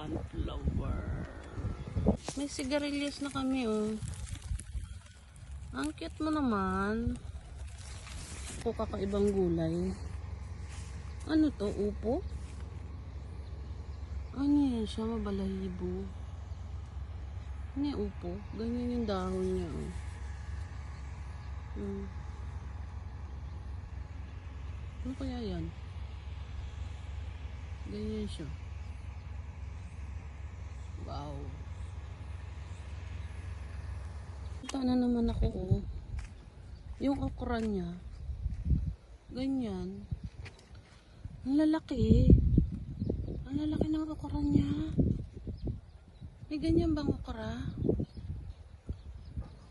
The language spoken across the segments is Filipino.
sunflower. May sigarilyas na kami, oh. Ang cute mo naman. Ito kakaibang gulay. Ano to? Upo? Ano yan siya? Mabalahibo. Ano upo? Ganyan yung dahon niya, oh. Hmm. Ano kaya yan? Ganyan siya. Wow. Ito na naman ako, oh. Yung okra niya. Ganyan. Ang lalaki. Ang lalaki ng okra niya. May ganyan bang okra?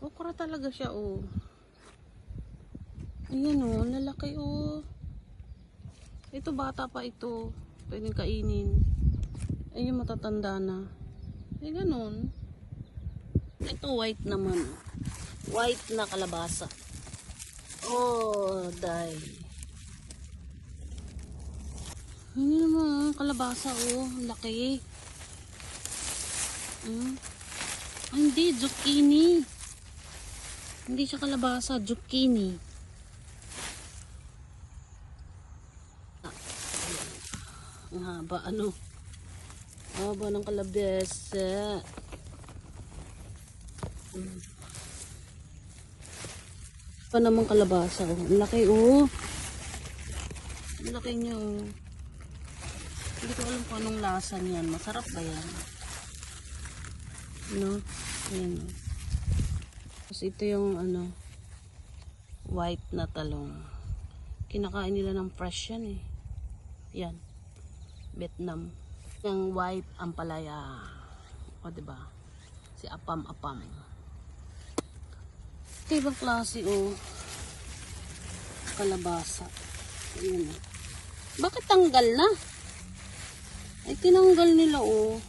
Okra talaga siya, oh. Ayan, oh. Lalaki, oh. Ito, bata pa ito. Pwedeng kainin. Ayun, matatanda na. Eh, ganun. Ito, white naman. White na kalabasa. Oh, day. Ano naman, kalabasa, oh. Laki. Hmm? Ah, hindi, zucchini. Hindi siya kalabasa, zucchini. Ah, Ang haba, ano? Haba ng kalabasa. Hmm. Pa naman kalabasa, oh. Ang laki, oh. Ang laki niya, oh. Hindi ko alam kung anong lasa niyan. Masarap ba yan? No? Ayan. oh. Tapos ito yung ano, white na talong. Kinakain nila ng fresh yan eh. Yan. Vietnam. Yung white ampalaya. O, diba? Si apam-apam. Ito ibang klase o. Kalabasa. Ayan oh. Bakit tanggal na? Ay, tinanggal nila oh.